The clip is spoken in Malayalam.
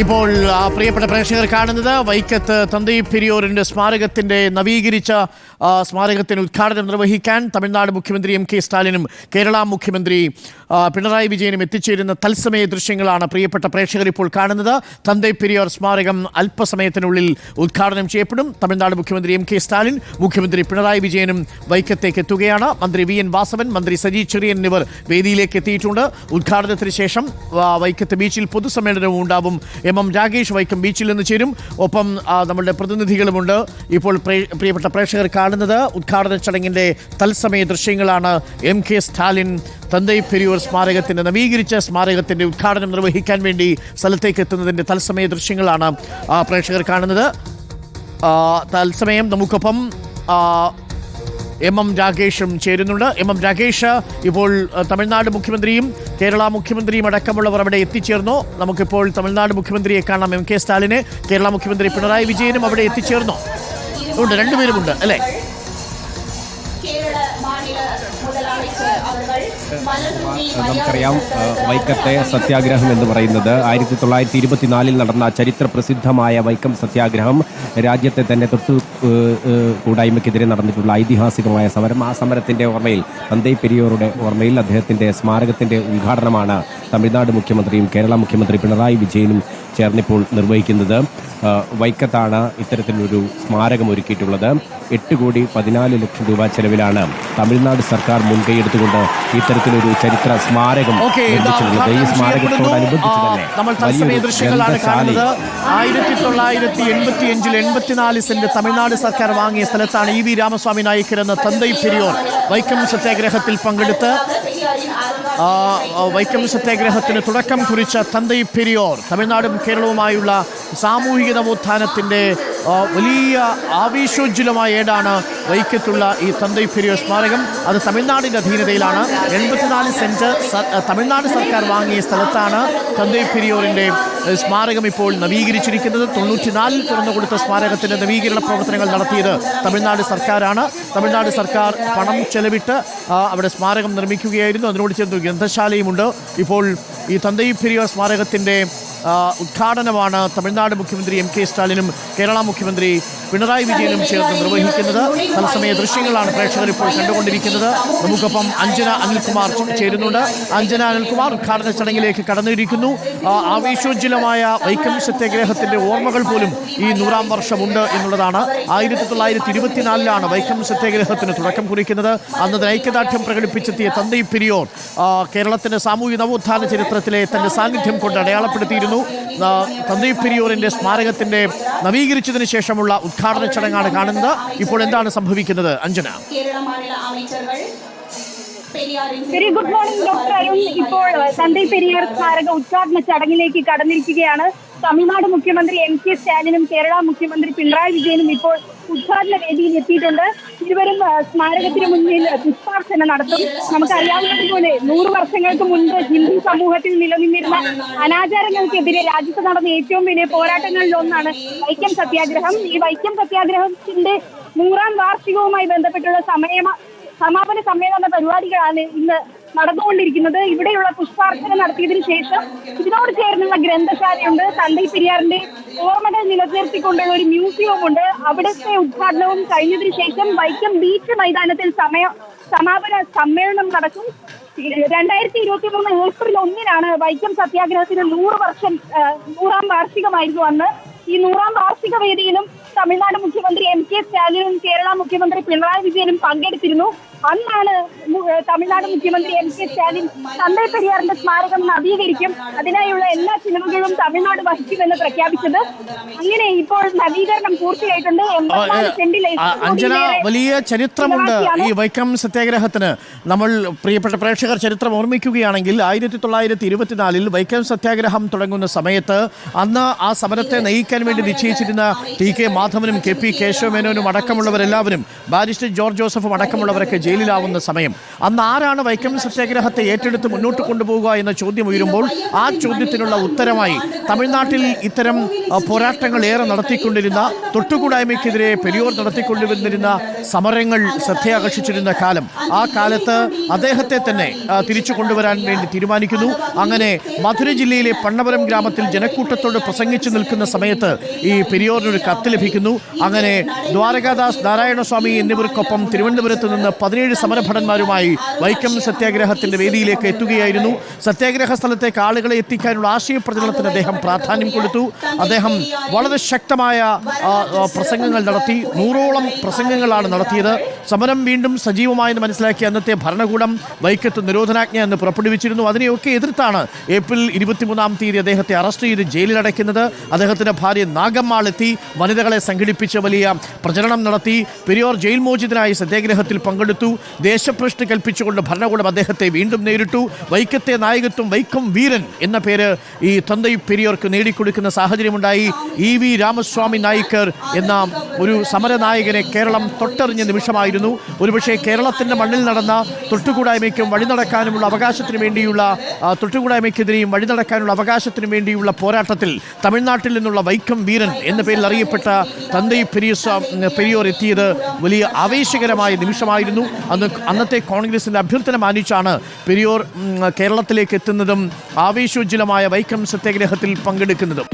ഇപ്പോൾ ആ, പ്രിയപ്പെട്ട പ്രേക്ഷകർ കാണുന്നത് വൈക്കത്ത് തന്തൈ പെരിയോറിന്റെ സ്മാരകത്തിന്റെ നവീകരിച്ച സ്മാരകത്തിന് ഉദ്ഘാടനം നിർവഹിക്കാൻ തമിഴ്നാട് മുഖ്യമന്ത്രി എം കെ സ്റ്റാലിനും കേരള മുഖ്യമന്ത്രി പിണറായി വിജയനും എത്തിച്ചേരുന്ന തത്സമയ ദൃശ്യങ്ങളാണ് പ്രിയപ്പെട്ട പ്രേക്ഷകർ ഇപ്പോൾ കാണുന്നത്. തന്തൈ പെരിയോർ സ്മാരകം അല്പസമയത്തിനുള്ളിൽ ഉദ്ഘാടനം ചെയ്യപ്പെടും. തമിഴ്നാട് മുഖ്യമന്ത്രി എം കെ സ്റ്റാലിൻ മുഖ്യമന്ത്രി പിണറായി വിജയനും വൈക്കത്തേക്ക് എത്തുകയാണ്. മന്ത്രി വി എൻ വാസവൻ മന്ത്രി സജി ചെറിയൻ എന്നിവർ വേദിയിലേക്ക് എത്തിയിട്ടുണ്ട്. ഉദ്ഘാടനത്തിന് ശേഷം വൈക്കത്ത് ബീച്ചിൽ പൊതുസമ്മേളനവും ഉണ്ടാവും. എം എം രാകേഷ് വൈക്കം ബീച്ചിൽ നിന്ന് ചേരും. ഒപ്പം നമ്മുടെ പ്രതിനിധികളുമുണ്ട്. ഇപ്പോൾ പ്രിയപ്പെട്ട പ്രേക്ഷകർ കാണുന്നത് ഉദ്ഘാടന ചടങ്ങിന്റെ തത്സമയ ദൃശ്യങ്ങളാണ് എം കെ സ്റ്റാലിൻ തന്തൈ പെരിയൂർ സ്മാരകത്തിന്റെ നവീകരിച്ച സ്മാരകത്തിന്റെ ഉദ്ഘാടനം നിർവഹിക്കാൻ വേണ്ടി സ്ഥലത്തേക്ക് എത്തുന്നതിന്റെ തത്സമയ ദൃശ്യങ്ങളാണ് പ്രേക്ഷകർ കാണുന്നത്. തത്സമയം നമുക്കൊപ്പം എം എം രാകേഷും ചേരുന്നുണ്ട്. എം എം രാകേഷ് ഇപ്പോൾ തമിഴ്നാട് മുഖ്യമന്ത്രിയും കേരള മുഖ്യമന്ത്രിയും അടക്കമുള്ളവർ അവിടെ എത്തിച്ചേർന്നു. നമുക്കിപ്പോൾ തമിഴ്നാട് മുഖ്യമന്ത്രിയെ കാണാം എം കെ സ്റ്റാലിനെ. കേരള മുഖ്യമന്ത്രി പിണറായി വിജയനും അവിടെ എത്തിച്ചേർന്നു. ഉണ്ട് രണ്ടുപേരുമുണ്ട് അല്ലേ? നമുക്കറിയാം വൈക്കത്തെ സത്യാഗ്രഹം എന്ന് പറയുന്നത് ആയിരത്തി തൊള്ളായിരത്തി ഇരുപത്തിനാലിൽ നടന്ന ചരിത്ര പ്രസിദ്ധമായ വൈക്കം സത്യാഗ്രഹം രാജ്യത്തെ തന്നെ തൊട്ടു കൂടായ്മയ്ക്കെതിരെ നടന്നിട്ടുള്ള ഐതിഹാസികമായ സമരം. ആ സമരത്തിന്റെ ഓർമ്മയിൽ തന്തൈ പെരിയോറുടെ ഓർമ്മയിൽ അദ്ദേഹത്തിന്റെ സ്മാരകത്തിന്റെ ഉദ്ഘാടനമാണ് തമിഴ്നാട് മുഖ്യമന്ത്രിയും കേരള മുഖ്യമന്ത്രി പിണറായി വിജയനും ചേർന്നിപ്പോൾ നിർവഹിക്കുന്നത്. വൈക്കത്താണ് ഇത്തരത്തിലൊരു സ്മാരകം ഒരുക്കിയിട്ടുള്ളത്. എട്ട് കോടി പതിനാല് ലക്ഷം രൂപ ചെലവിലാണ് തമിഴ്നാട് സർക്കാർ മുൻകൈയെടുത്തുകൊണ്ട് ഇത്തരത്തിലൊരു ചരിത്ര സ്മാരകം നിർമ്മിച്ചിട്ടുള്ളത്. ഈ സ്മാരകത്തോടനുബന്ധിച്ച് തന്നെ നമ്മൾ തത്സമയ ദൃശ്യങ്ങളാണ് കാണുന്നത്. ആയിരത്തി തൊള്ളായിരത്തി എൺപത്തി അഞ്ചിൽ എൺപത്തിനാല് സെന്റ് തമിഴ്നാട് സർക്കാർ വാങ്ങിയ സ്ഥലത്താണ് ഇ വി രാമസ്വാമി നായിക്കർ എന്ന തന്തൈ പെരിയോർ വൈക്കം സത്യാഗ്രഹത്തിൽ പങ്കെടുത്ത് വൈക്കം സത്യാഗ്രഹത്തിന് തുടക്കം കുറിച്ച തന്തൈ പെരിയോർ തമിഴ്നാടും കേരളവുമായുള്ള സാമൂഹിക നവോത്ഥാനത്തിന്റെ വലിയ ആവേശോജ്വലമായ ഏടാണ് വൈക്കത്തുള്ള ഈ തന്തൈ പെരിയോർ സ്മാരകം. അത് തമിഴ്നാടിന്റെ അധീനതയിലാണ്. എൺപത്തിനാല് സെന്റ് തമിഴ്നാട് സർക്കാർ വാങ്ങിയ സ്ഥലത്താണ് തന്തൈ പെരിയോറിന്റെ സ്മാരകം ഇപ്പോൾ നവീകരിച്ചിരിക്കുന്നത്. തൊണ്ണൂറ്റിനാലിൽ തുറന്നു കൊടുത്ത സ്മാരകത്തിന്റെ നവീകരണ പ്രവർത്തനങ്ങൾ നടത്തിയത് തമിഴ്നാട് സർക്കാരാണ്. തമിഴ്നാട് സർക്കാർ പണം ചെലവിട്ട് അവിടെ സ്മാരകം നിർമ്മിക്കുകയായിരുന്നു. അതിനോട് ചേർന്ന് ഗ്രന്ഥശാലയുമുണ്ട്. ഇപ്പോൾ ഈ തന്തൈ പെരിയോർ സ്മാരകത്തിന്റെ ഉദ്ഘാടനമാണ് തമിഴ്നാട് മുഖ്യമന്ത്രി എം കെ സ്റ്റാലിനും കേരള മുഖ്യമന്ത്രി പിണറായി വിജയനും ചേർന്ന് നിർവഹിക്കുന്നത്. തത്സമയ ദൃശ്യങ്ങളാണ് പ്രേക്ഷകർ ഇപ്പോൾ കണ്ടുകൊണ്ടിരിക്കുന്നത്. നമുക്കൊപ്പം അഞ്ജന അനിൽകുമാർ ചേരുന്നുണ്ട്. അഞ്ജന അനിൽകുമാർ ഉദ്ഘാടന ചടങ്ങിലേക്ക് കടന്നിരിക്കുന്നു. ആ, ആവേശോജ്വലമായ വൈക്കം സത്യാഗ്രഹത്തിന്റെ ഓർമ്മകൾ പോലും ഈ നൂറാം വർഷമുണ്ട് എന്നുള്ളതാണ്. ആയിരത്തി തൊള്ളായിരത്തി ഇരുപത്തിനാലിലാണ് വൈക്കം സത്യാഗ്രഹത്തിന് തുടക്കം കുറിക്കുന്നത്. അന്ന് ഐക്യദാർഢ്യം പ്രകടിപ്പിച്ചെത്തിയ തന്തൈ കേരളത്തിന്റെ കേരളത്തിന്റെ സാമൂഹിക നവോത്ഥാന ചരിത്രത്തിലെ തന്റെ സാന്നിധ്യം കൊണ്ട് അടയാളപ്പെടുത്തിയിരുന്നു. നടക്കുന്നു തന്ത്രി പെരിയോറിന്റെ സ്മാരകത്തിന്റെ നവീകരിച്ചതിന് ശേഷമുള്ള ഉദ്ഘാടന ചടങ്ങാണ് കാണുന്നത്. ഇപ്പോൾ എന്താണ് സംഭവിക്കുന്നത്? Anjana. Very good morning doctor Arun ഇപ്പോൾ സന്ദീപ് പെരിയാർ സ്മാരക ഉദ്ഘാടന ചടങ്ങിലേക്ക് കടന്നിരിക്കുകയാണ്. തമിഴ്നാട് മുഖ്യമന്ത്രി എം കെ സ്റ്റാലിനും കേരള മുഖ്യമന്ത്രി പിണറായി വിജയനും ഇപ്പോൾ ഉദ്ഘാടന വേദിയിൽ എത്തിയിട്ടുണ്ട്. ഇരുവരും സ്മാരകത്തിന് മുന്നിൽ പുഷ്പാർച്ചന നടത്തും. നമുക്കറിയാവുന്നതുപോലെ നൂറ് വർഷങ്ങൾക്ക് മുൻപ് ഹിന്ദു സമൂഹത്തിൽ നിലനിന്നിരുന്ന അനാചാരങ്ങൾക്കെതിരെ രാജ്യത്ത് നടന്ന ഏറ്റവും വലിയ പോരാട്ടങ്ങളിൽ ഒന്നാണ് വൈക്കം സത്യാഗ്രഹം. ഈ വൈക്കം സത്യാഗ്രഹത്തിന്റെ നൂറാം വാർഷികവുമായി ബന്ധപ്പെട്ടുള്ള സമയ സമാപന സമ്മേളന പരിപാടികളാണ് ഇന്ന് നടന്നുകൊണ്ടിരിക്കുന്നത്. ഇവിടെയുള്ള പുഷ്പാർച്ചന നടത്തിയതിനു ശേഷം ഇതിനോട് ചേർന്നുള്ള ഗ്രന്ഥശാലയുണ്ട്. തന്തൈ പെരിയാറിന്റെ ഓർമ്മകൾ നിലനിർത്തിക്കൊണ്ട് ഒരു മ്യൂസിയവും ഉണ്ട്. അവിടുത്തെ ഉദ്ഘാടനവും കഴിഞ്ഞതിനു ശേഷം വൈക്കം ബീച്ച് മൈതാനത്തിൽ സമയ സമാപന സമ്മേളനം നടക്കും. രണ്ടായിരത്തി ഇരുപത്തി മൂന്ന് ഏപ്രിൽ ഒന്നിനാണ് വൈക്കം സത്യാഗ്രഹത്തിന് നൂറ് വർഷം നൂറാം വാർഷികമായിരുന്നു അന്ന്. ഈ നൂറാം വാർഷിക വേദിയിലും തമിഴ്നാട് മുഖ്യമന്ത്രി എം കെ സ്റ്റാലിനും കേരള മുഖ്യമന്ത്രി പിണറായി വിജയനും പങ്കെടുത്തിരുന്നു. അന്നാണ് തമിഴ്നാട് മുഖ്യമന്ത്രി എം കെ സ്റ്റാലിൻ തന്തൈ പെരിയാറിന്റെ സ്മാരകം നവീകരിക്കും. അതിനായുള്ള എല്ലാ ചിലവുകളും തമിഴ്നാട് വഹിക്കുമെന്ന് പ്രഖ്യാപിച്ചത്. അങ്ങനെ ഇപ്പോൾ നവീകരണം പൂർത്തിയായിട്ടുണ്ട്. അഞ്ജന വലിയ ചരിത്രമുണ്ട് ഈ വൈക്കം സത്യാഗ്രഹത്തിന്. നമ്മൾ പ്രിയപ്പെട്ട പ്രേക്ഷകർ ചരിത്രം ഓർമ്മിക്കുകയാണെങ്കിൽ ആയിരത്തി തൊള്ളായിരത്തി ഇരുപത്തിനാലിൽ വൈക്കം സത്യാഗ്രഹം തുടങ്ങുന്ന സമയത്ത് അന്ന് ആ സമരത്തെ നയിക്കാൻ വേണ്ടി നിശ്ചയിച്ചിരുന്ന ടി കെ മാധവൻ മാധവനും കെ പി കേശവമേനോനും അടക്കമുള്ളവരെല്ലാവരും ബാരിസ്റ്റർ ജോർജ് ജോസഫും അടക്കമുള്ളവരൊക്കെ ജയിലിലാവുന്ന സമയം. അന്ന് ആരാണ് വൈക്കം സത്യാഗ്രഹത്തെ ഏറ്റെടുത്ത് മുന്നോട്ട് കൊണ്ടുപോകുക എന്ന ചോദ്യം ഉയരുമ്പോൾ ആ ചോദ്യത്തിനുള്ള ഉത്തരമായി തമിഴ്നാട്ടിൽ ഇത്തരം പോരാട്ടങ്ങൾ ഏറെ നടത്തിക്കൊണ്ടിരുന്ന തൊട്ടുകൂടായ്മയ്ക്കെതിരെ പെരിയോർ നടത്തിക്കൊണ്ടുവന്നിരുന്ന സമരങ്ങൾ ശ്രദ്ധയാകർഷിച്ചിരുന്ന കാലം. ആ കാലത്ത് അദ്ദേഹത്തെ തന്നെ തിരിച്ചു കൊണ്ടുവരാൻ വേണ്ടി തീരുമാനിക്കുന്നു. അങ്ങനെ മധുര ജില്ലയിലെ പണ്ണപുരം ഗ്രാമത്തിൽ ജനക്കൂട്ടത്തോട് പ്രസംഗിച്ചു നിൽക്കുന്ന സമയത്ത് ഈ പെരിയോറിനൊരു കത്ത് ലഭിക്കുന്നു. അങ്ങനെ ദ്വാരകാദാസ് നാരായണസ്വാമി എന്നിവർക്കൊപ്പം തിരുവനന്തപുരത്ത് നിന്ന് പതിനേഴ് സമരഭടന്മാരുമായി വൈക്കം സത്യാഗ്രഹത്തിന്റെ വേദിയിലേക്ക് എത്തുകയായിരുന്നു. സത്യാഗ്രഹ സ്ഥലത്തേക്ക് ആളുകളെ എത്തിക്കാനുള്ള ആശയ പ്രചരണത്തിന് അദ്ദേഹം പ്രാധാന്യം കൊടുത്തു. അദ്ദേഹം വളരെ ശക്തമായ പ്രസംഗങ്ങൾ നടത്തി. നൂറോളം പ്രസംഗങ്ങളാണ് നടത്തിയത്. സമരം വീണ്ടും സജീവമായെന്ന് മനസ്സിലാക്കിയ അന്നത്തെ ഭരണകൂടം വൈക്കത്ത് നിരോധനാജ്ഞ എന്ന് പുറപ്പെടുവിച്ചിരുന്നു. അതിനെയൊക്കെ എതിർത്താണ് ഏപ്രിൽ ഇരുപത്തിമൂന്നാം തീയതി അദ്ദേഹത്തെ അറസ്റ്റ് ചെയ്ത് ജയിലിലടയ്ക്കുന്നത്. അദ്ദേഹത്തിന്റെ ഭാര്യ നാഗമ്മാളെത്തി വനിതകളെ സംഘടിപ്പിച്ച് വലിയ പ്രചരണം നടത്തി. പെരിയോർ ജയിൽ മോചിതനായി സത്യാഗ്രഹത്തിൽ പങ്കെടുത്തു. ദേശഭ്രഷ്ട് കൽപ്പിച്ചുകൊണ്ട് ഭരണകൂടം അദ്ദേഹത്തെ വീണ്ടും നേരിട്ടു. വൈക്കത്തെ നായകത്വം വൈക്കം വീരൻ എന്ന പേര് ഈ തന്തൈ പെരിയോർക്ക് നേടിക്കൊടുക്കുന്ന സാഹചര്യമുണ്ടായി. ഇ വി രാമസ്വാമി നായിക്കർ എന്ന ഒരു സമരനായകനെ കേരളം തൊട്ടറിഞ്ഞ നിമിഷമായിരുന്നു. ഒരുപക്ഷെ കേരളത്തിന്റെ മണ്ണിൽ നടന്ന തൊട്ടുകൂടായ്മയ്ക്കും വഴി നടക്കാനുമുള്ള അവകാശത്തിന് വേണ്ടിയുള്ള തൊട്ടുകൂടായ്മയ്ക്കെതിരെയും വഴി നടക്കാനുള്ള അവകാശത്തിന് വേണ്ടിയുള്ള പോരാട്ടത്തിൽ തമിഴ്നാട്ടിൽ നിന്നുള്ള വൈക്കം വീരൻ എന്ന പേരിൽ അറിയപ്പെട്ട തന്തൈ പെരിയ പെരിയോർ എത്തിയത് വലിയ ആവേശകരമായ നിമിഷമായിരുന്നു. അന്ന് അന്നത്തെ കോൺഗ്രസിന്റെ അഭ്യർത്ഥന മാനിച്ചാണ് പെരിയോർ കേരളത്തിലേക്ക് എത്തുന്നതും ആവേശോജ്ജലമായ വൈക്കം സത്യാഗ്രഹത്തിൽ പങ്കെടുക്കുന്നതും.